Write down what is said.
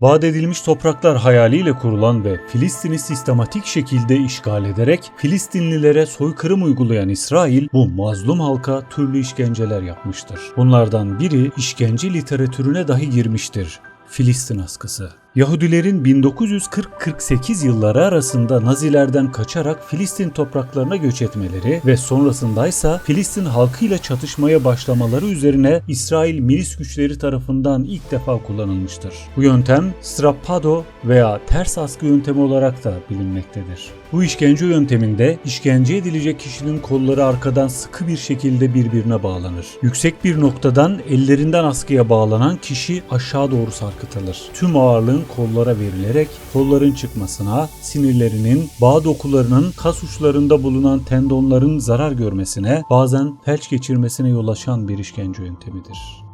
Vaat edilmiş topraklar hayaliyle kurulan ve Filistin'i sistematik şekilde işgal ederek Filistinlilere soykırım uygulayan İsrail bu mazlum halka türlü işkenceler yapmıştır. Bunlardan biri işkence literatürüne dahi girmiştir. Filistin askısı. Yahudilerin 1940-48 yılları arasında Nazilerden kaçarak Filistin topraklarına göç etmeleri ve sonrasındaysa Filistin halkıyla çatışmaya başlamaları üzerine İsrail milis güçleri tarafından ilk defa kullanılmıştır. Bu yöntem strappado veya ters askı yöntemi olarak da bilinmektedir. Bu işkence yönteminde işkence edilecek kişinin kolları arkadan sıkı bir şekilde birbirine bağlanır. Yüksek bir noktadan ellerinden askıya bağlanan kişi aşağı doğru sarkıtılır. Tüm ağırlığın kollara verilerek kolların çıkmasına, sinirlerinin, bağ dokularının, kas uçlarında bulunan tendonların zarar görmesine, bazen felç geçirmesine yol açan bir işkence yöntemidir.